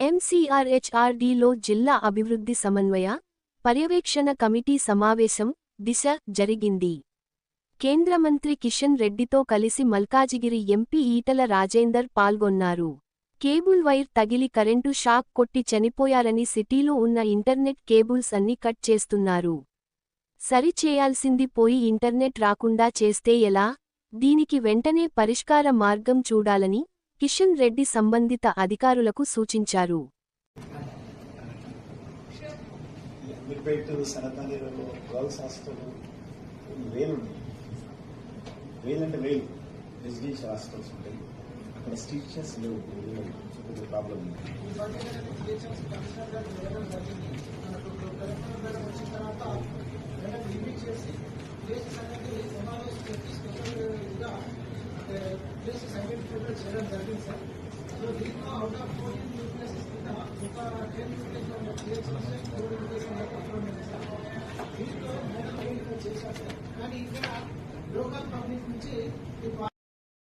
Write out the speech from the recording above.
ఎంసీఆర్హెచ్ఆర్డీలో జిల్లా అభివృద్ధి సమన్వయ పర్యవేక్షణ కమిటీ సమావేశం దిశ జరిగింది. కేంద్ర మంత్రి కిషన్ రెడ్డితో కలిసి మల్కాజిగిరి ఎంపీ ఈటల రాజేందర్ పాల్గొన్నారు. కేబుల్ వైర్ తగిలి కరెంటు షాక్ కొట్టి చనిపోయారని సిటీలో ఉన్న ఇంటర్నెట్ కేబుల్స్ అన్ని కట్ చేస్తున్నారు. సరిచేయాల్సింది పోయి ఇంటర్నెట్ రాకుండా చేస్తే ఎలా? దీనికి వెంటనే పరిష్కార మార్గం చూడాలని కిషన్ రెడ్డి సంబంధిత అధికారులకు సూచించారు. వేలు. రెసిడెన్షియల్ ఉంటాయి. అక్కడ స్టీచర్స్ లేవు. ప్రాబ్లం ఉంది. కానీ ఇక్కడ లోకల్ పబ్లిక్ నుంచి